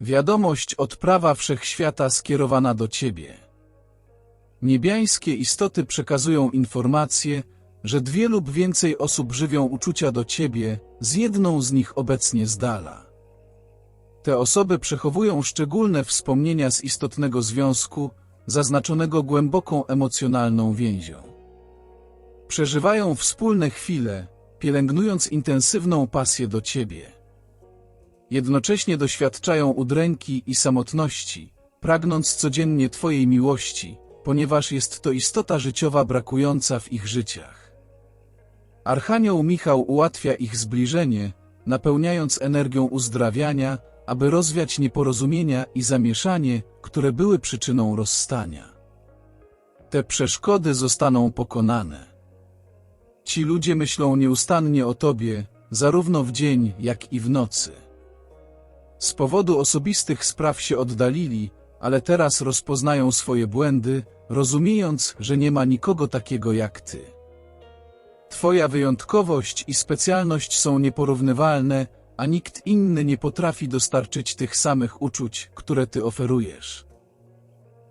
Wiadomość od prawa wszechświata skierowana do Ciebie. Niebiańskie istoty przekazują informacje, że dwie lub więcej osób żywią uczucia do Ciebie, z jedną z nich obecnie z dala. Te osoby przechowują szczególne wspomnienia z istotnego związku, zaznaczonego głęboką emocjonalną więzią. Przeżywają wspólne chwile, pielęgnując intensywną pasję do Ciebie. Jednocześnie doświadczają udręki i samotności, pragnąc codziennie Twojej miłości, ponieważ jest to istota życiowa brakująca w ich życiach. Archanioł Michał ułatwia ich zbliżenie, napełniając energią uzdrawiania, aby rozwiać nieporozumienia i zamieszanie, które były przyczyną rozstania. Te przeszkody zostaną pokonane. Ci ludzie myślą nieustannie o Tobie, zarówno w dzień, jak i w nocy. Z powodu osobistych spraw się oddalili, ale teraz rozpoznają swoje błędy, rozumiejąc, że nie ma nikogo takiego jak Ty. Twoja wyjątkowość i specjalność są nieporównywalne, a nikt inny nie potrafi dostarczyć tych samych uczuć, które Ty oferujesz.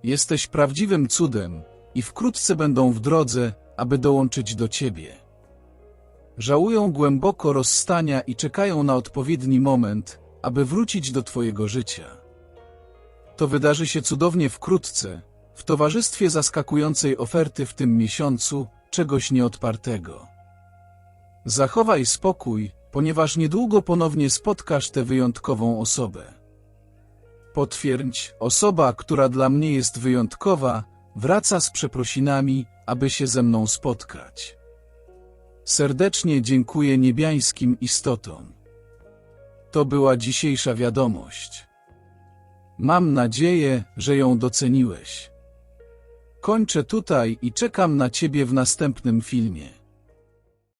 Jesteś prawdziwym cudem i wkrótce będą w drodze, aby dołączyć do Ciebie. Żałują głęboko rozstania i czekają na odpowiedni moment, aby wrócić do Twojego życia. To wydarzy się cudownie wkrótce, w towarzystwie zaskakującej oferty w tym miesiącu, czegoś nieodpartego. Zachowaj spokój, ponieważ niedługo ponownie spotkasz tę wyjątkową osobę. Potwierdź, osoba, która dla mnie jest wyjątkowa, wraca z przeprosinami, aby się ze mną spotkać. Serdecznie dziękuję niebiańskim istotom. To była dzisiejsza wiadomość. Mam nadzieję, że ją doceniłeś. Kończę tutaj i czekam na Ciebie w następnym filmie.